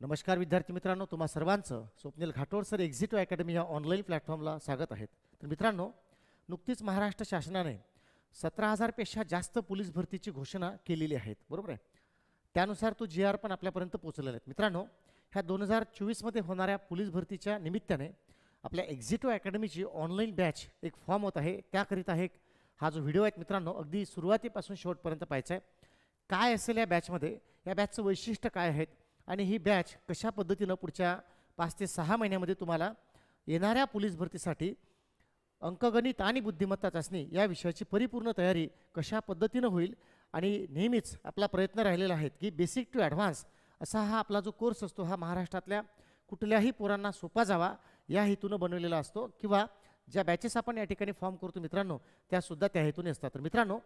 नमस्कार विद्यार्थी मित्रांनो तुम्हा सर्वांचं Swapnil Ghatod sir Exito academy या ऑनलाईन प्लॅटफॉर्मला स्वागत आहेत तर मित्रांनो नुकतीच महाराष्ट्र शासनाने सतरा हजारपेक्षा जास्त पोलीस भरतीची घोषणा केलेली आहेत. बरोबर आहे? त्यानुसार तो जी आर पण आपल्यापर्यंत पोहोचलेला आहे. मित्रांनो ह्या दोन हजार चोवीसमध्ये होणाऱ्या पोलीस भरतीच्या निमित्ताने आपल्या एक्झिटो अकॅडमीची ऑनलाईन बॅच एक फॉर्म होत आहे. त्याकरिता आहे हा जो व्हिडिओ आहे मित्रांनो अगदी सुरुवातीपासून शेवटपर्यंत पाहायचा आहे. काय असेल या बॅचमध्ये या बॅचचं वैशिष्ट्य काय आहेत? आणि ही बॅच कशा पद्धतीनं पुढच्या पाच ते सहा महिन्यामध्ये तुम्हाला येणाऱ्या पोलीस भरतीसाठी अंकगणित आणि बुद्धिमत्ता चाचणी या विषयाची परिपूर्ण तयारी कशा पद्धतीनं होईल आणि नेहमीच आपला प्रयत्न राहिलेला आहे की बेसिक टू ॲडव्हान्स असा हा आपला जो कोर्स असतो हा महाराष्ट्रातल्या कुठल्याही पोरांना सोपा जावा या हेतूनं बनवलेला असतो किंवा ज्या बॅचेस आपण या ठिकाणी फॉर्म करतो मित्रांनो त्यासुद्धा त्या हेतूने असतात. तर मित्रांनो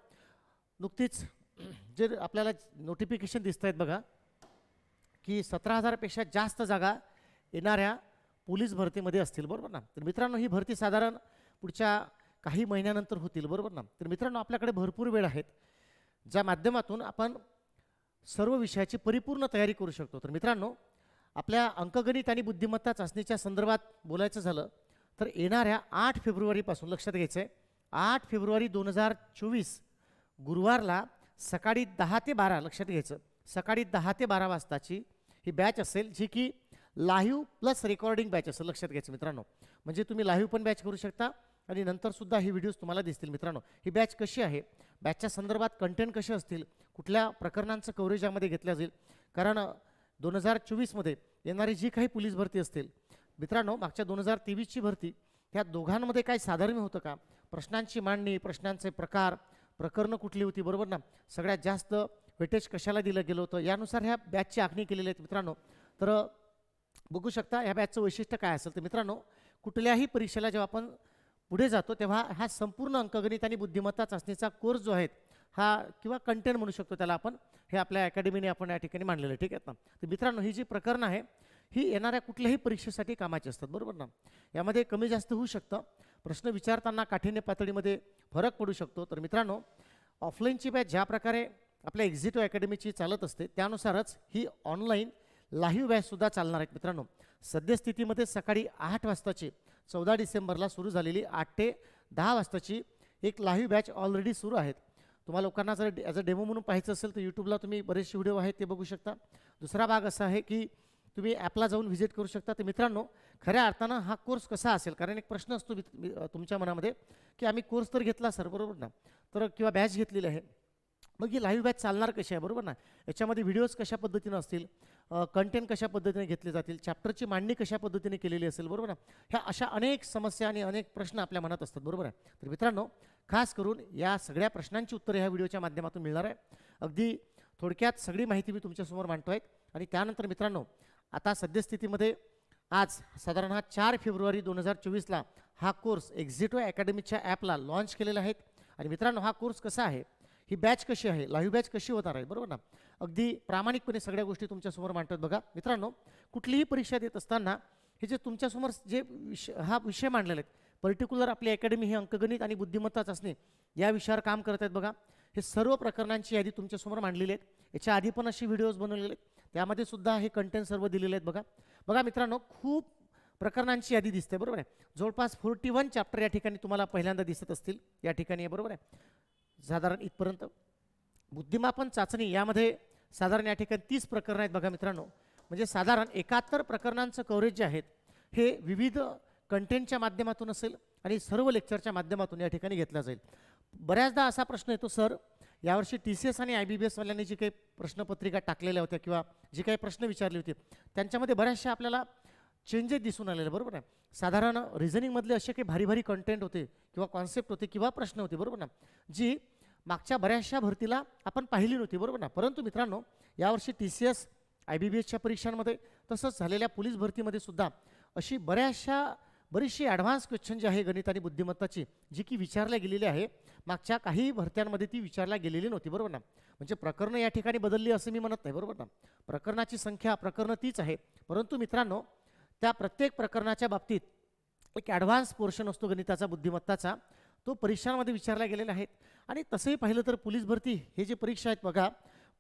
नुकतीच जे आपल्याला नोटिफिकेशन दिसत आहेत बघा की सतरा हजारपेक्षा जास्त जागा येणाऱ्या पोलीस भरतीमध्ये असतील बरोबर ना? तर मित्रांनो ही भरती साधारण पुढच्या काही महिन्यानंतर होतील बरोबर ना? तर मित्रांनो आपल्याकडे भरपूर वेळ आहेत ज्या माध्यमातून आपण सर्व विषयाची परिपूर्ण तयारी करू शकतो. तर मित्रांनो आपल्या अंकगणित आणि बुद्धिमत्ता चाचणीच्या संदर्भात बोलायचं झालं तर येणाऱ्या आठ फेब्रुवारीपासून लक्षात घ्यायचं आहे आठ फेब्रुवारी दोन हजार चोवीस गुरुवारला सकाळी दहा ते बारा लक्षात घ्यायचं सकाळी दहा ते बारा वाजताची ही बॅच असेल जी की लाईव्ह प्लस रेकॉर्डिंग बॅच असेल. लक्षात घ्यायचं मित्रांनो. म्हणजे तुम्ही लाईव्ह पण बॅच करू शकता आणि नंतरसुद्धा हे व्हिडिओज तुम्हाला दिसतील मित्रांनो. ही बॅच कशी आहे? बॅचच्या संदर्भात कंटेंट कसे असतील? कुठल्या प्रकरणांचं कव्हरेज यामध्ये घेतलं जाईल? कारण दोन हजार चोवीसमध्ये येणारी जी काही पोलीस भरती असतील मित्रांनो मागच्या दोन हजार तेवीसची भरती ह्या दोघांमध्ये काय साधर्म्य होतं का? प्रश्नांची मांडणी प्रश्नांचे प्रकार प्रकरणं कुठली होती बरोबर ना? सगळ्यात जास्त वेटेज कशाला दिलं गेलं होतं? यानुसार ह्या बॅचची आखणी केलेली आहेत मित्रांनो. तर बघू शकता ह्या बॅचचं वैशिष्ट्य काय असेल तर मित्रांनो कुठल्याही परीक्षेला जेव्हा आपण पुढे जातो तेव्हा हा संपूर्ण अंकगणित आणि बुद्धिमत्ता चाचणीचा कोर्स जो आहे हा किंवा कंटेंट म्हणू शकतो त्याला आपण हे आपल्या अकॅडमीने आपण या ठिकाणी मांडलेलं आहे. ठीक आहेत ना? तर मित्रांनो ही जी प्रकरणं आहे ही येणाऱ्या कुठल्याही परीक्षेसाठी कामाची असतात. बरोबर ना? यामध्ये कमी जास्त होऊ शकतं. प्रश्न विचारताना काठीण्य पातळीमध्ये फरक पडू शकतो. तर मित्रांनो ऑफलाईनची बॅच ज्या प्रकारे आपल्या एक्झिटो अकॅडमीची चालत असते. त्यानुसारच ही ऑनलाईन लाईव्ह बॅचसुद्धा चालणार आहेत मित्रांनो. सद्यस्थितीमध्ये सकाळी आठ वाजताची चौदा डिसेंबरला सुरू झालेली आठ ते दहा वाजताची एक लाईव्ह बॅच ऑलरेडी सुरू आहेत. तुम्हाला लोकांना जर ॲज अ डेमो म्हणून पाहायचं असेल तर यूट्यूबला तुम्ही बरेचसे व्हिडिओ आहेत ते बघू शकता. दुसरा भाग असा आहे की तुम्ही ॲपला जाऊन व्हिजिट करू शकता. तर मित्रांनो खऱ्या अर्थानं हा कोर्स कसा असेल? कारण एक प्रश्न असतो तुमच्या मनामध्ये की आम्ही कोर्स तर घेतला सर बरोबर ना? तर किंवा बॅच घेतलेली आहे. मग ही लाईव्ह बॅच चालणार कशी आहे? बरोबर ना? याच्यामध्ये व्हिडिओज कशा पद्धतीनं असतील? कंटेंट कशा पद्धतीने घेतले जातील? चॅप्टरची मांडणी कशा पद्धतीने केलेली असेल? बरोबर ना? ह्या अशा अनेक समस्या आणि अनेक प्रश्न आपल्या मनात असतात. बरोबर आहे? तर मित्रांनो खास करून या सगळ्या प्रश्नांची उत्तरे ह्या व्हिडिओच्या माध्यमातून मिळणार आहे. अगदी थोडक्यात सगळी माहिती मी तुमच्यासमोर मांडतो आहे आणि त्यानंतर मित्रांनो आता सद्यस्थितीमध्ये आज साधारण हा चार फेब्रुवारी दोन हजार चोवीसला हा कोर्स एक्झिटो अकॅडमीच्या ॲपला लॉन्च केलेला आहे. आणि मित्रांनो हा कोर्स कसा आहे? ही बॅच कशी आहे? लाईव्ह बॅच कशी होणार आहे? बरोबर ना? अगदी प्रामाणिकपणे सगळ्या गोष्टी तुमच्यासमोर मांडतात बघा. मित्रांनो कुठलीही परीक्षा देत असताना हे जे तुमच्यासमोर जे विषय हा विषय मांडलेले आहेत पर्टिक्युलर आपली अकॅडमी ही अंकगणित आणि बुद्धिमत्ता चाचणी या विषयावर काम करत आहेत बघा. हे सर्व प्रकरणांची यादी तुमच्यासमोर मांडलेली आहेत. याच्या आधी पण अशी व्हिडिओज बनवलेले आहेत. त्यामध्ये सुद्धा हे कंटेंट सर्व दिलेले आहेत बघा. बघा मित्रांनो खूप प्रकरणांची यादी दिसते बरोबर आहे? जवळपास फोर्टी वन चॅप्टर या ठिकाणी तुम्हाला पहिल्यांदा दिसत असतील. या ठिकाणी आहे बरोबर आहे? साधारण इथपर्यंत. बुद्धिमापन चाचणी यामध्ये साधारण या ठिकाणी तीस प्रकरणं आहेत बघा मित्रांनो. म्हणजे साधारण एकाहत्तर प्रकरणांचं कव्हरेज जे आहेत हे विविध कंटेंटच्या माध्यमातून असेल आणि सर्व लेक्चरच्या माध्यमातून या ठिकाणी घेतला जाईल. बऱ्याचदा असा प्रश्न येतो सर यावर्षी टी सी एस आणि आय बी बी एसवाल्यांनी जी काही प्रश्नपत्रिका टाकलेल्या होत्या किंवा जी काही प्रश्न विचारले होते त्यांच्यामध्ये बऱ्याचशा आपल्याला चेंजेस दिसून आलेले बरोबर आहे? साधारण रिझनिंगमधले असे काही भारी भारी कंटेंट होते किंवा कॉन्सेप्ट होते किंवा प्रश्न होते बरोबर ना? जी मागच्या बऱ्याचशा भरतीला आपण पाहिली नव्हती बरोबर ना? परंतु मित्रांनो यावर्षी T C S I B B एसच्या परीक्षांमध्ये तसंच झालेल्या पोलीस भरतीमध्ये सुद्धा अशी बऱ्याचशा बरीचशी ॲडव्हान्स क्वेश्चन जी आहे गणित आणि बुद्धिमत्ताची जी की विचारल्या गेलेली आहे मागच्या काही भरत्यांमध्ये ती विचारल्या गेलेली नव्हती बरोबर ना? म्हणजे प्रकरणं या ठिकाणी बदलली असं मी म्हणत नाही बरोबर ना? प्रकरणाची संख्या प्रकरणं तीच आहे. परंतु मित्रांनो त्या प्रत्येक प्रकरणाच्या बाबतीत एक ॲडव्हान्स पोर्शन असतो गणिताचा बुद्धिमत्ताचा. तो परीक्षांमध्ये विचारल्या गेलेला आहेत. आणि तसंही पाहिलं तर पोलीस भरती हे जे परीक्षा आहेत बघा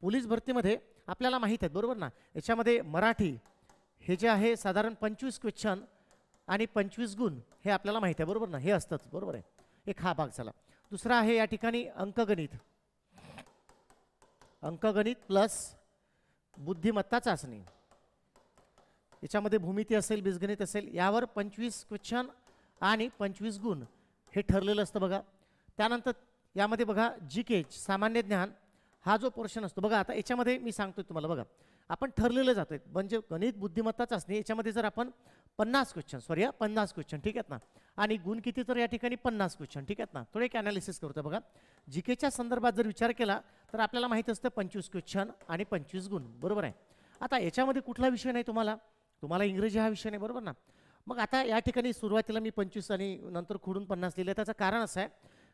पोलीस भरतीमध्ये आपल्याला माहीत आहेत बरोबर ना? याच्यामध्ये मराठी हे जे आहे साधारण पंचवीस क्वेश्चन आणि पंचवीस गुण हे आपल्याला माहीत आहे बरोबर ना? हे असतंच बरोबर आहे? एक हा भाग झाला. दुसरा आहे या ठिकाणी अंकगणित. अंकगणित प्लस बुद्धिमत्ता चाचणी. याच्यामध्ये भूमिती असेल बीजगणित असेल यावर पंचवीस क्वेश्चन आणि पंचवीस गुण. हे ठरलेलं असतं बघा. त्यानंतर यामध्ये बघा जी के सामान्य ज्ञान हा जो पोर्शन असतो. बघा आता याच्यामध्ये मी सांगतो तुम्हाला बघा. आपण ठरलेलं जातोय. म्हणजे गणित बुद्धिमत्ता चाचणी याच्यामध्ये जर आपण पन्नास क्वेश्चन सॉरी हा पन्नास क्वेश्चन ठीक आहेत ना? आणि गुण किती तर या ठिकाणी पन्नास क्वेश्चन ठीक आहेत ना? थोडं एक ॲनालिसिस करतो बघा. जी केच्या संदर्भात जर विचार केला तर आपल्याला माहीत असतं पंचवीस क्वेश्चन आणि पंचवीस गुण. बरोबर आहे? आता याच्यामध्ये कुठला विषय नाही तुम्हाला? तुम्हाला इंग्रजी हा विषय नाही बरोबर ना? मग आता या ठिकाणी सुरुवातीला मी पंचवीस आणि नंतर खोडून पन्नास लिहिलं. त्याचं कारण असं आहे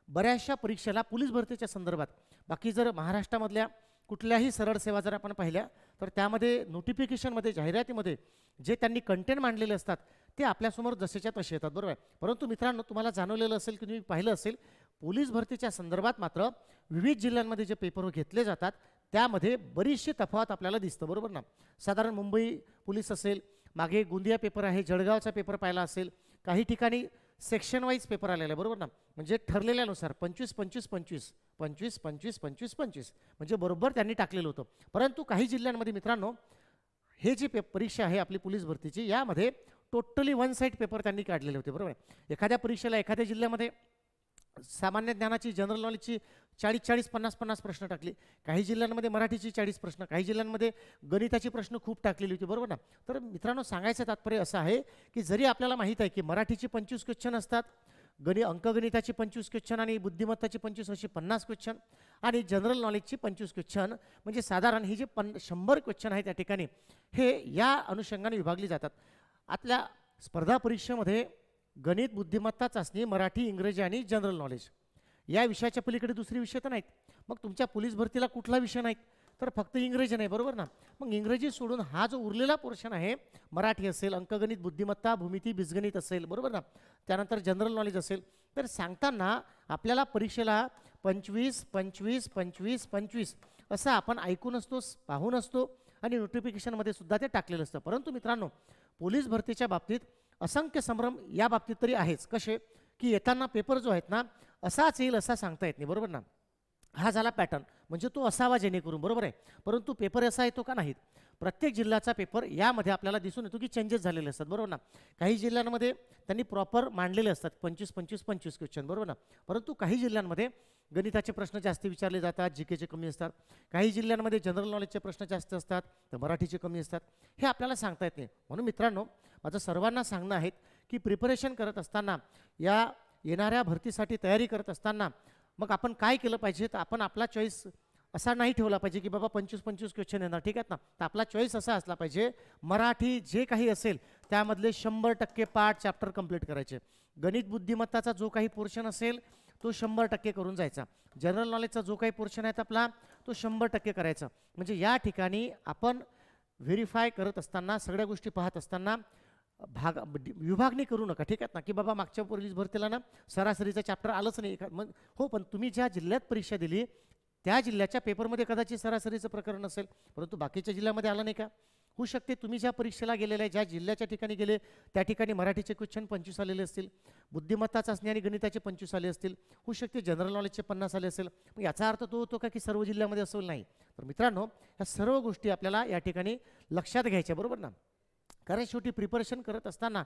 बऱ्याचशा परीक्षेला पोलीस भरतीच्या संदर्भात बाकी जर महाराष्ट्रामधल्या कुठल्याही सरळ सेवा जर आपण पाहिल्या तर त्यामध्ये नोटिफिकेशनमध्ये जाहिरातीमध्ये जे त्यांनी कंटेंट मांडलेले असतात ते आपल्यासमोर जसेच्या तसे येतात. बरोबर आहे? परंतु मित्रांनो तुम्हाला जाणवलेलं असेल की तुम्ही पाहिलं असेल पोलीस भरतीच्या संदर्भात मात्र विविध जिल्ह्यांमध्ये जे पेपर घेतले जातात त्यामध्ये बरीचशी तफावत आपल्याला दिसतं. बरोबर ना? साधारण मुंबई पोलीस असेल मागे गोंदिया पेपर आहे जळगावचा पेपर पाहिला असेल. काही ठिकाणी सेक्शन वाईज पेपर आलेला आहे बरोबर ना? म्हणजे ठरलेल्यानुसार पंचवीस पंचवीस पंचवीस पंचवीस पंचवीस पंचवीस पंचवीस. म्हणजे बरोबर त्यांनी टाकलेलं होतं. परंतु काही जिल्ह्यांमध्ये मित्रांनो हे जी पे परीक्षा आहे आपली पोलीस भरतीची यामध्ये टोटली वन साईड पेपर त्यांनी काढलेले होते बरोबर आहे? एखाद्या परीक्षेला एखाद्या जिल्ह्यामध्ये सामान्य ज्ञानाची जनरल नॉलेजची चाळीस चाळीस पन्नास पन्नास प्रश्न टाकली. काही जिल्ह्यांमध्ये मराठीची चाळीस प्रश्न काही जिल्ह्यांमध्ये गणिताची प्रश्न खूप टाकलेली होती बरोबर ना? तर मित्रांनो सांगायचं तात्पर्य असं आहे की जरी आपल्याला माहीत आहे की मराठीची पंचवीस क्वेश्चन असतात गणि अंकगणिताची पंचवीस क्वेश्चन आणि बुद्धिमत्ताची पंचवीस अशी पन्नास क्वेश्चन आणि जनरल नॉलेजची पंचवीस क्वेश्चन म्हणजे साधारण ही जे पन शंभर क्वेश्चन आहेत त्या ठिकाणी हे या अनुषंगाने विभागली जातात. आतल्या स्पर्धा परीक्षेमध्ये गणित बुद्धिमत्ता चाचणी मराठी इंग्रजी आणि जनरल नॉलेज. या विषयाच्या पलीकडे दुसरे विषय तर नाहीत. मग तुमच्या पोलीस भरतीला कुठला विषय नाहीत? तर फक्त इंग्रजी नाही बरोबर ना? मग इंग्रजी सोडून हा जो उरलेला पोर्शन आहे मराठी असेल अंकगणित बुद्धिमत्ता भूमिती बीजगणित असेल बरोबर ना? त्यानंतर जनरल नॉलेज असेल. तर सांगताना आपल्याला परीक्षेला पंचवीस पंचवीस पंचवीस पंचवीस असं आपण ऐकून असतो पाहून असतो आणि नोटिफिकेशनमध्ये सुद्धा ते टाकलेलं असतं. परंतु मित्रांनो पोलीस भरतीच्या बाबतीत असंख्य संभ्रम या बाबतीत तरी आहेच. कसे? की येताना पेपर जो आहेत ना असाच येईल असा सांगता येत नाही बरोबर ना? हा झाला पॅटर्न म्हणजे तो असावा जेणेकरून बरोबर आहे? परंतु पेपर असा येतो का नाहीत? प्रत्येक जिल्ह्याचा पेपर यामध्ये आपल्याला दिसून येतो की चेंजेस झालेले असतात बरोबर ना? काही जिल्ह्यांमध्ये त्यांनी प्रॉपर मांडलेले असतात पंचवीस पंचवीस पंचवीस क्वेश्चन बरोबर ना? परंतु काही जिल्ह्यांमध्ये गणिताचे प्रश्न जास्त विचारले जातात जी केचे कमी असतात. काही जिल्ह्यांमध्ये जनरल नॉलेजचे प्रश्न जास्त असतात तर मराठीचे कमी असतात. हे आपल्याला सांगता येत नाही. म्हणून मित्रांनो माझं सर्वांना सांगणं आहे की प्रिपरेशन करत असताना या येणाऱ्या भरतीसाठी तयारी करत असताना मग आपण काय केलं पाहिजे? तर आपण आपला चॉईस असा नाही ठेवला पाहिजे की बाबा पंचवीस पंचवीस क्वेश्चन येणार ठीक आहेत ना? तर आपला चॉईस असा असला पाहिजे मराठी जे काही असेल त्यामधले शंभर टक्के पाठ चॅप्टर कंप्लीट करायचे. गणित बुद्धिमत्ताचा जो काही पोर्शन असेल तो शंभर टक्के करून जायचा. जनरल नॉलेजचा जो काही पोर्शन आहे आपला तो शंभर टक्के करायचा. म्हणजे या ठिकाणी आपण व्हेरीफाय करत असताना सगळ्या गोष्टी पाहत असताना भाग विभागणी करू नका. ठीक आहेत ना? की बाबा मागच्या पोलीस भरतीला ना? सरासरीचं चॅप्टर आलंच नाही. मग हो पण तुम्ही ज्या जिल्ह्यात परीक्षा दिली त्या जिल्ह्याच्या पेपरमध्ये कदाचित सरासरीचं प्रकरण असेल. परंतु बाकीच्या जिल्ह्यामध्ये आलं नाही का? होऊ शकते. तुम्ही ज्या परीक्षेला गेलेल्या आहे ज्या जिल्ह्याच्या ठिकाणी गेले त्या ठिकाणी मराठीचे क्वेश्चन पंचवीस आलेले असतील. बुद्धिमत्ता चाचणी आणि गणिताचे पंचवीस आले असतील. होऊ शकते जनरल नॉलेजचे पन्नास आले असेल. मग याचा अर्थ तो होतो का की सर्व जिल्ह्यामध्ये असेल नाही? तर मित्रांनो ह्या सर्व गोष्टी आपल्याला या ठिकाणी लक्षात घ्यायच्या बरोबर ना? कारण शेवटी प्रिपरेशन करत असताना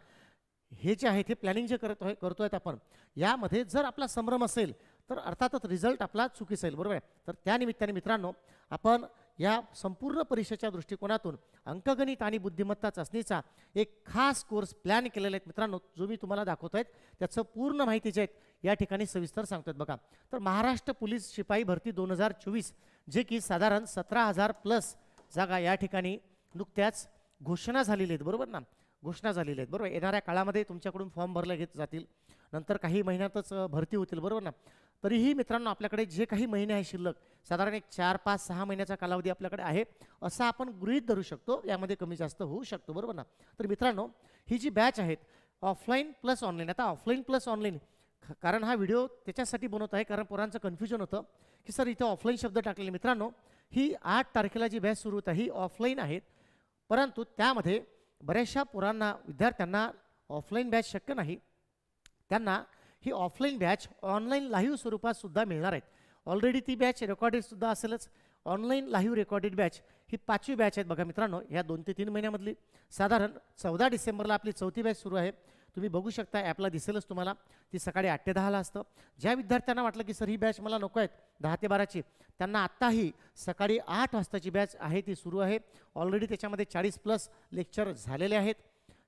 हे जे आहे ते प्लॅनिंग जे करत आहे आहेत आपण यामध्ये जर आपला संभ्रम असेल तर अर्थातच रिझल्ट आपला चुकीचा येईल बरोबर आहे? तर त्यानिमित्ताने मित्रांनो आपण या संपूर्ण परीक्षेच्या दृष्टिकोनातून अंकगणित आणि बुद्धिमत्ता चाचणीचा एक खास कोर्स प्लॅन केलेला आहे मित्रांनो जो मी तुम्हाला दाखवतो आहे त्याचं पूर्ण माहिती जे आहेत या ठिकाणी सविस्तर सांगतोय बघा. तर महाराष्ट्र पोलीस शिपाई भरती दोन हजार चोवीस जे की साधारण सतरा हजार प्लस जागा या ठिकाणी नुकत्याच घोषणा झालेली आहेत बरोबर ना? घोषणा झालेल्या आहेत बरोबर? येणाऱ्या काळामध्ये तुमच्याकडून फॉर्म भरले घेत जातील. नंतर काही महिन्यातच भरती होतील बरोबर ना? तरीही मित्रांनो आपल्याकडे जे काही महिने आहे शिल्लक साधारण एक चार पाच सहा महिन्याचा कालावधी आपल्याकडे आहे असं आपण गृहीत धरू शकतो यामध्ये कमी जास्त होऊ शकतो बरोबर ना? तर मित्रांनो ही जी बॅच आहेत ऑफलाईन प्लस ऑनलाईन आता ऑफलाईन प्लस ऑनलाईन कारण हा व्हिडिओ त्याच्यासाठी बनवत आहे कारण पोरांचं कन्फ्युजन होतं की सर इथं ऑफलाईन शब्द टाकलेले मित्रांनो ही आठ तारखेला जी बॅच सुरू होत आहे ही ऑफलाईन आहेत परंतु त्यामध्ये बऱ्याचशा पोरांना विद्यार्थ्यांना ऑफलाईन बॅच शक्य नाही त्यांना ही ऑफलाईन बॅच ऑनलाईन लाईव्ह स्वरूपात सुद्धा मिळणार आहेत. ऑलरेडी ती बॅच रेकॉर्डेड सुद्धा असेलच. ऑनलाईन लाईव्ह रेकॉर्डेड बॅच ही पाचवी बॅच आहेत बघा मित्रांनो ह्या दोन ते तीन महिन्यामधली. साधारण चौदा डिसेंबरला आपली चौथी बॅच सुरू आहे. तुम्ही बघू शकता ॲपला दिसेलच तुम्हाला. ती सकाळी आठ ते दहाला असतं. ज्या विद्यार्थ्यांना वाटलं की सर ही बॅच मला नको आहेत दहा ते बाराची. त्यांना आत्ताही सकाळी आठ वाजताची बॅच आहे ती सुरू आहे. ऑलरेडी त्याच्यामध्ये चाळीस प्लस लेक्चर झालेले आहेत.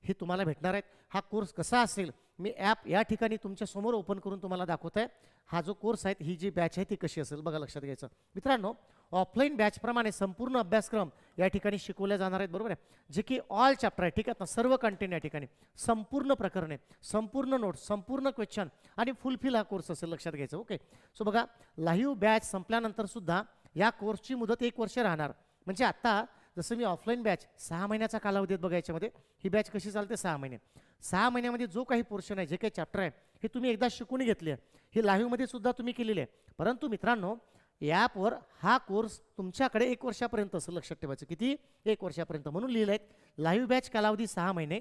हे तुम्हाला भेटणार आहेत. हा कोर्स कसा असेल मी ॲप या ठिकाणी तुमच्यासमोर ओपन करून तुम्हाला दाखवत आहे हा जो कोर्स आहे ही जी बॅच आहे ती कशी असेल बघा लक्षात घ्यायचं. मित्रांनो ऑफलाईन बॅचप्रमाणे संपूर्ण अभ्यासक्रम या ठिकाणी शिकवले जाणार आहेत बरोबर आहे? जे की ऑल चॅप्टर आहे ठीक आहे? ना सर्व कंटेंट या ठिकाणी. संपूर्ण प्रकरणे संपूर्ण नोट्स संपूर्ण क्वेश्चन आणि फुलफिल हा कोर्स असेल लक्षात घ्यायचं ओके सो बघा लाईव्ह बॅच संपल्यानंतर सुद्धा या कोर्सची मुदत एक वर्ष राहणार. म्हणजे आता जसं मी ऑफलाईन बॅच सहा महिन्याचा कालावधीत बघा याच्यामध्ये. ही बॅच कशी चालते? सहा महिने. सहा महिन्यामध्ये जो काही पोर्शन आहे जे काही चॅप्टर आहे हे तुम्ही एकदा शिकून घेतले आहे. हे लाईव्हमध्ये सुद्धा तुम्ही केलेले आहे. परंतु मित्रांनो ॲपवर हा कोर्स तुमच्याकडे एक वर्षापर्यंत असं लक्षात ठेवायचं. किती? एक वर्षापर्यंत. म्हणून लिहिलं आहे लाईव्ह बॅच कालावधी सहा महिने.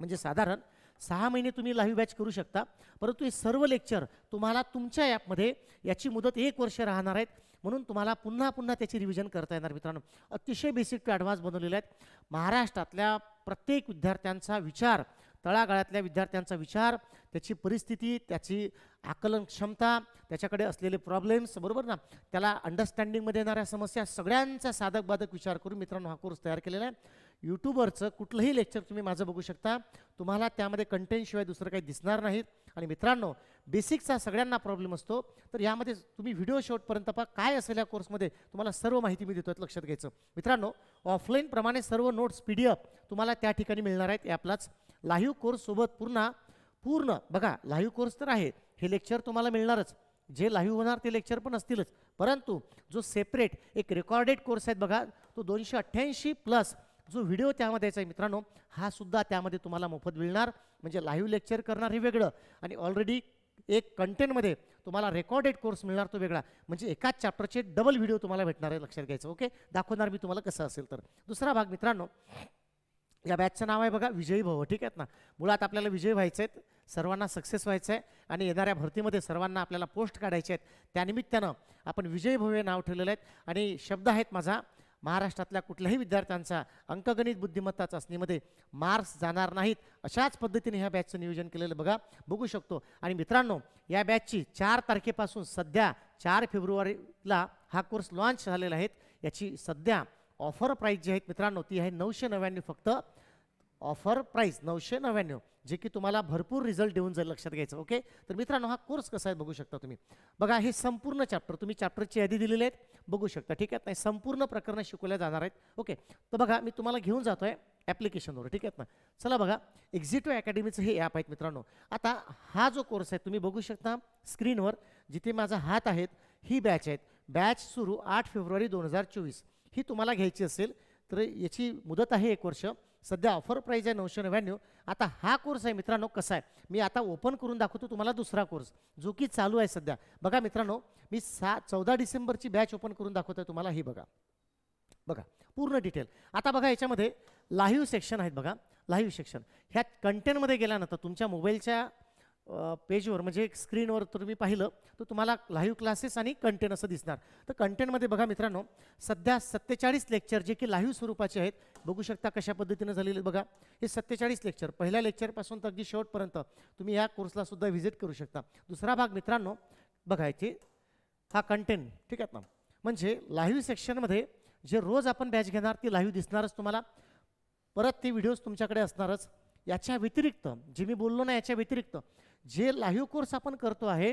म्हणजे साधारण सहा महिने तुम्ही लाईव्ह बॅच करू शकता. परंतु हे सर्व लेक्चर तुम्हाला तुमच्या ॲपमध्ये याची मुदत एक वर्ष राहणार आहेत. म्हणून तुम्हाला पुन्हा पुन्हा त्याची रिव्हिजन करता येणार मित्रांनो. अतिशय बेसिक टू ॲडव्हान्स बनवलेले आहेत. महाराष्ट्रातल्या प्रत्येक विद्यार्थ्यांचा विचार तळागाळातल्या विद्यार्थ्यांचा विचार त्याची परिस्थिती त्याची आकलन क्षमता त्याच्याकडे असलेले प्रॉब्लेम्स बरोबर ना? त्याला अंडरस्टँडिंगमध्ये येणाऱ्या समस्या सगळ्यांचा साधक बाधक विचार करून मित्रांनो हा कोर्स तयार केलेला आहे. यूट्यूबवरचं कुठलंही लेक्चर तुम्ही माझं बघू शकता. तुम्हाला त्यामध्ये कंटेंटशिवाय दुसरं काही दिसणार नाहीत आणि मित्रांनो बेसिकचा सगळ्यांना प्रॉब्लेम असतो. तर यामध्ये तुम्ही व्हिडिओ शेवटपर्यंत पहा काय असेल या कोर्समध्ये तुम्हाला सर्व माहिती मी देतो लक्षात घ्यायचं. मित्रांनो ऑफलाईनप्रमाणे सर्व नोट्स पी डी एफ तुम्हाला त्या ठिकाणी मिळणार आहेत ॲपलाच. लाईव्ह कोर्ससोबत पूर्ण पूर्ण बघा लाईव्ह कोर्स तर आहे. हे लेक्चर तुम्हाला मिळणारच. जे लाईव्ह होणार ते लेक्चर पण असतीलच. परंतु जो सेपरेट एक रेकॉर्डेड कोर्स आहेत बघा तो दोनशे अठ्ठ्याऐंशी प्लस जो व्हिडिओ त्यामध्ये यायचा आहे मित्रांनो हा सुद्धा त्यामध्ये तुम्हाला मोफत मिळणार. म्हणजे लाईव्ह लेक्चर करणार हे वेगळं. आणि ऑलरेडी एक कंटेंटमध्ये तुम्हाला रेकॉर्डेड कोर्स मिळणार तो वेगळा. म्हणजे एकाच चॅप्टरचे डबल व्हिडिओ तुम्हाला भेटणार आहे लक्षात घ्यायचं ओके दाखवणार मी तुम्हाला कसं असेल तर. दुसरा भाग मित्रांनो या बॅचचं नाव आहे बघा विजयी भव. ठीक आहेत ना? मुळात आपल्याला विजयी व्हायचे आहेत सर्वांना सक्सेस व्हायचं आहे आणि येणाऱ्या भरतीमध्ये सर्वांना आपल्याला पोस्ट काढायचे आहेत. त्यानिमित्तानं आपण विजयी भव्य हे नाव ठेवलेलं आहेत आणि शब्द आहेत माझा महाराष्ट्रातल्या कुठल्याही विद्यार्थ्यांचा अंकगणित बुद्धिमत्ता चाचणीमध्ये मार्क्स जाणार नाहीत अशाच पद्धतीने ह्या बॅचचं नियोजन केलेलं बघा बघू शकतो. आणि मित्रांनो या बॅचची चार तारखेपासून सध्या चार फेब्रुवारीला हा कोर्स लॉन्च झालेला आहे. याची सध्या ऑफर प्राईस जी आहेत मित्रांनो ती आहे नऊशे नव्याण्णव फक्त ऑफर प्राईस नऊशे नव्याण्णव जे की तुम्हाला भरपूर रिझल्ट देऊन जाईल लक्षात घ्यायचं ओके? तर मित्रांनो हा कोर्स कसा आहे बघू शकता तुम्ही. बघा हे संपूर्ण चॅप्टर तुम्ही चॅप्टरची यादी दिलेली आहेत बघू शकता ठीक आहे? नाही संपूर्ण प्रकरणं शिकवल्या जाणार आहेत ओके? तर बघा मी तुम्हाला घेऊन जातो आहे ॲप्लिकेशनवर ठीक आहेत ना चला बघा एक्झिटो अकॅडमीचं हे ॲप आहेत मित्रांनो. आता हा जो कोर्स आहे तुम्ही बघू शकता स्क्रीनवर जिथे माझा हात आहेत ही बॅच आहेत. बॅच सुरू आठ फेब्रुवारी दोन हजार चोवीस. ही तुम्हाला घ्यायची असेल तर याची मुदत आहे एक वर्ष. सध्या ऑफर प्राईज आहे नऊशे नव्याण्णव. आता हा कोर्स आहे मित्रांनो कसा आहे? मी आता ओपन करून दाखवतो तुम्हाला दुसरा कोर्स जो की चालू आहे सध्या. बघा मित्रांनो मी सा चौदा डिसेंबरची बॅच ओपन करून दाखवतोय तुम्हाला ही बघा. बघा पूर्ण डिटेल आता बघा याच्यामध्ये लाईव्ह सेक्शन आहेत बघा. लाईव्ह सेक्शन ह्या कंटेंटमध्ये गेल्यानंतर तुमच्या मोबाईलच्या पेजवर म्हणजे स्क्रीनवर तुम्ही पाहिलं तर तुम्हाला लाईव्ह क्लासेस आणि कंटेंट असं दिसणार. तर कंटेंटमध्ये बघा मित्रांनो सध्या सत्तेचाळीस लेक्चर जे की लाईव्ह स्वरूपाचे आहेत बघू शकता कशा पद्धतीनं झालेले बघा. हे सत्तेचाळीस लेक्चर पहिल्या लेक्चरपासून तर अगदी शेवटपर्यंत तुम्ही या कोर्सला सुद्धा व्हिजिट करू शकता. दुसरा भाग मित्रांनो बघायचे हा कंटेंट ठीक आहे ना? म्हणजे लाईव्ह सेक्शनमध्ये जे रोज आपण बॅच घेणार ती लाईव्ह दिसणारच तुम्हाला. परत ते व्हिडिओज तुमच्याकडे असणारच. याच्या व्यतिरिक्त जे मी बोललो ना याच्या व्यतिरिक्त जे लाईव्ह कोर्स आपण करतो आहे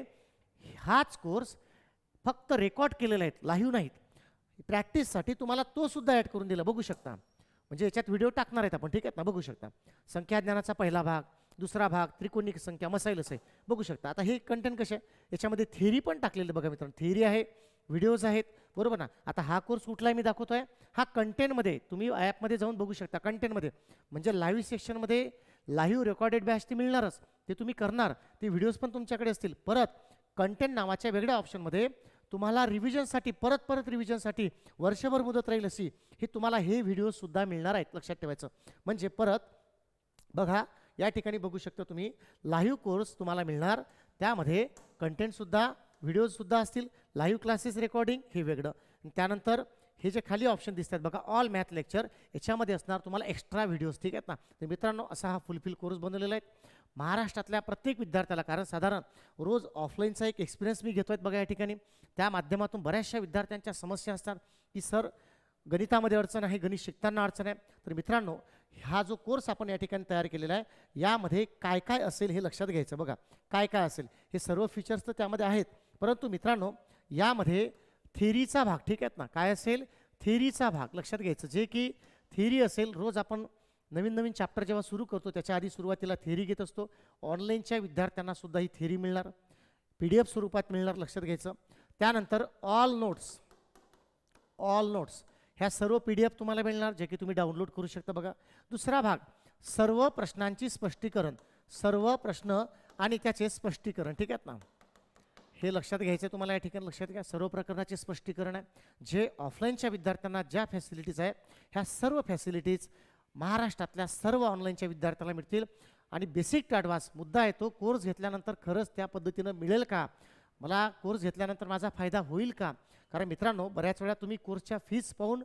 हाच कोर्स फक्त रेकॉर्ड केलेले आहेत लाईव्ह नाहीत. प्रॅक्टिससाठी तुम्हाला तो सुद्धा ॲड करून दिला बघू शकता. म्हणजे याच्यात व्हिडिओ टाकणार आहेत आपण ठीक आहेत ना? बघू शकता. संख्याज्ञानाचा पहिला भाग दुसरा भाग त्रिकोणिक संख्या मसाईलच आहे बघू शकता. आता हे कंटेंट कसे आहे? याच्यामध्ये थेरी पण टाकलेलं बघा मित्रांनो. थेरी आहे व्हिडिओज आहेत बरोबर ना? आता हा कोर्स कुठलाही मी दाखवतोय हा कंटेंटमध्ये तुम्ही ॲपमध्ये जाऊन बघू शकता कंटेंटमध्ये म्हणजे लाईव्ह सेक्शनमध्ये लाईव्ह रेकॉर्डेड बॅच ती मिळणारच. ते तुम्ही करणार ते व्हिडिओज पण तुमच्याकडे असतील. परत कंटेंट नावाच्या वेगळ्या ऑप्शनमध्ये तुम्हाला रिव्हिजनसाठी परत परत रिव्हिजनसाठी वर्षभर मुदत राहील अशी हे तुम्हाला हे व्हिडिओसुद्धा मिळणार आहेत लक्षात ठेवायचं. म्हणजे परत बघा या ठिकाणी बघू शकता तुम्ही लाईव्ह कोर्स तुम्हाला मिळणार. त्यामध्ये कंटेंटसुद्धा व्हिडिओजसुद्धा असतील लाईव्ह क्लासेस रेकॉर्डिंग हे वेगळं. त्यानंतर हे जे खाली ऑप्शन दिसतात बघा ऑल मॅथ लेक्चर याच्यामध्ये असणार तुम्हाला एक्स्ट्रा व्हिडिओज ठीक आहेत ना? तर मित्रांनो असा हा फुलफिल कोर्स बनवलेला आहे. महाराष्ट्रातल्या प्रत्येक विद्यार्थ्याला कारण साधारण रोज ऑफलाईनचा एक एक्सपिरियन्स मी घेतो आहेत बघा या ठिकाणी. त्या माध्यमातून बऱ्याचशा विद्यार्थ्यांच्या समस्या असतात की सर गणितामध्ये अडचण आहे गणित शिकताना अडचण आहे. तर मित्रांनो हा जो कोर्स आपण या ठिकाणी तयार केलेला आहे यामध्ये काय काय असेल हे लक्षात घ्यायचं बघा. काय काय असेल? हे सर्व फीचर्स तर त्यामध्ये आहेत. परंतु मित्रांनो यामध्ये थेरीचा भाग ठीक आहेत ना? काय असेल? थेरीचा भाग लक्षात घ्यायचं. जे की थेरी असेल रोज आपण नवीन नवीन चॅप्टर जेव्हा सुरू करतो त्याच्या आधी सुरुवातीला थेरी घेत असतो. ऑनलाईनच्या विद्यार्थ्यांना सुद्धा ही थेरी मिळणार. पी डी एफ स्वरूपात मिळणार लक्षात घ्यायचं. त्यानंतर ऑल नोट्स ऑल नोट्स ह्या सर्व पी डी एफ तुम्हाला मिळणार जे की तुम्ही डाउनलोड करू शकता बघा. दुसरा भाग सर्व प्रश्नांची स्पष्टीकरण. सर्व प्रश्न आणि त्याचे स्पष्टीकरण ठीक आहेत ना? हे लक्षात घ्यायचं तुम्हाला या ठिकाणी लक्षात घ्या. सर्व प्रकरणाचे स्पष्टीकरण आहे. जे ऑफलाईनच्या विद्यार्थ्यांना ज्या फॅसिलिटीज आहेत ह्या सर्व फॅसिलिटीज महाराष्ट्रातल्या सर्व ऑनलाईनच्या विद्यार्थ्यांना मिळतील. आणि बेसिक टू ॲडव्हान्स मुद्दा आहे तो कोर्स घेतल्यानंतर खरंच त्या पद्धतीनं मिळेल का? मला कोर्स घेतल्यानंतर माझा फायदा होईल का? कारण मित्रांनो बऱ्याच वेळा तुम्ही कोर्सच्या फीस पाहून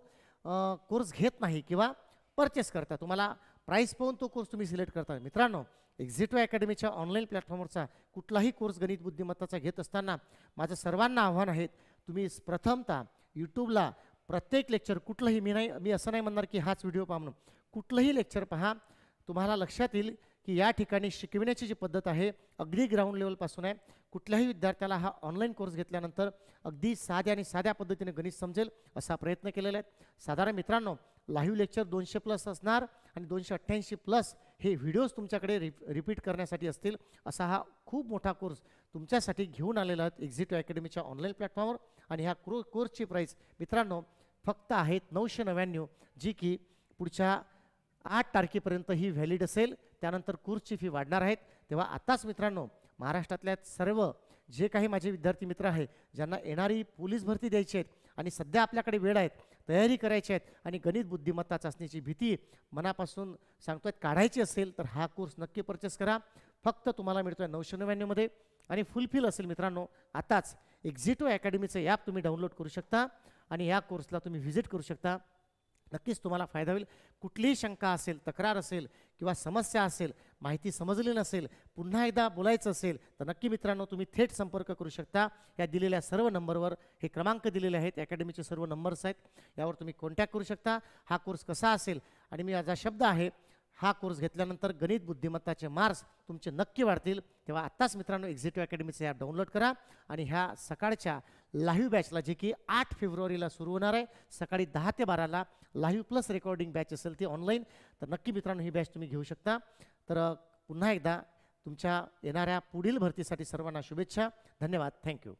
कोर्स घेत नाही किंवा परचेस करता. तुम्हाला प्राईस पाहून तो कोर्स तुम्ही सिलेक्ट करता. मित्रांनो एक्झिटो अकॅडमीच्या ऑनलाईन प्लॅटफॉर्मवरचा कुठलाही कोर्स गणित बुद्धिमत्ताचा घेत असताना माझं सर्वांना आव्हान आहे तुम्ही प्रथमतः यूट्यूबला प्रत्येक लेक्चर कुठलंही मी नाही मी असं नाही म्हणणार की हाच व्हिडिओ पहा म्हणून. कुठलंही लेक्चर पहा तुम्हाला लक्षात येईल की या ठिकाणी शिकविण्याची जी पद्धत आहे अगदी ग्राउंड लेवलपासून आहे. कुठल्याही विद्यार्थ्याला हा ऑनलाईन कोर्स घेतल्यानंतर अगदी साध्या आणि साध्या पद्धतीने गणित समजेल असा प्रयत्न केलेला आहे. साधारण मित्रांनो लाईव्ह लेक्चर दोनशे प्लस असणार आणि दोनशे अठ्ठ्याऐंशी प्लस हे व्हिडिओज तुमच्याकडे रिप रिपीट करण्यासाठी असतील असा हा खूप मोठा कोर्स तुमच्यासाठी घेऊन आलेला आहे एक्झिटिव्ह अकॅडमीच्या ऑनलाईन प्लॅटफॉर्मवर आणि ह्या क्रो कोर्सची प्राईस मित्रांनो फक्त आहेत नऊशे नव्याण्णव जी की पुढच्या आठ तारखेपर्यंत ही व्हॅलिड असेल त्यानंतर कोर्सची फी वाढणार आहेत. तेव्हा आताच मित्रांनो महाराष्ट्रातल्या सर्व जे काही माझे विद्यार्थी मित्र आहे ज्यांना येणारी पोलीस भरती द्यायची आहेत आणि सध्या आपल्याकडे वेळ आहेत तयारी करायची आहेत आणि गणित बुद्धिमत्ता चाचणीची भीती मनापासून सांगतो आहेत काढायची असेल तर हा कोर्स नक्की परचेस करा. फक्त तुम्हाला मिळतो आहे नऊशे नव्याण्णवमध्ये आणि फुलफिल असेल मित्रांनो आताच एक्झिटो अकॅडमीचं ॲप तुम्ही डाउनलोड करू शकता आणि या कोर्सला तुम्ही व्हिजिट करू शकता. नक्कीच तुम्हाला फायदा होईल. कुठलीही शंका असेल तक्रार असेल किंवा समस्या असेल माहिती समजली नसेल पुन्हा एकदा बोलायचं असेल तर नक्की मित्रांनो तुम्ही थेट संपर्क करू शकता. या दिलेल्या सर्व नंबरवर हे क्रमांक दिलेले आहेत. अकॅडमीचे सर्व नंबर्स आहेत. यावर तुम्ही कॉन्टॅक्ट करू शकता. हा कोर्स कसा असेल आणि मी माझा शब्द आहे हा कोर्स घेतल्यानंतर गणित बुद्धिमत्ताचे मार्क्स तुमचे नक्की वाढतील. तेव्हा आत्ताच मित्रांनो एक्झिटिव्ह अकॅडमीचं ॲप डाउनलोड करा आणि ह्या सकाळच्या लाईव्ह बॅचला जे की आठ फेब्रुवारीला सुरू होणार आहे. सकाळी दहा ते बाराला लाईव्ह प्लस रेकॉर्डिंग बॅच असेल ती ऑनलाईन तर नक्की मित्रांनो ही बॅच तुम्ही घेऊ शकता. तर पुन्हा एकदा तुमच्या येणाऱ्या पुढील भरतीसाठी सर्वांना शुभेच्छा. धन्यवाद. थँक्यू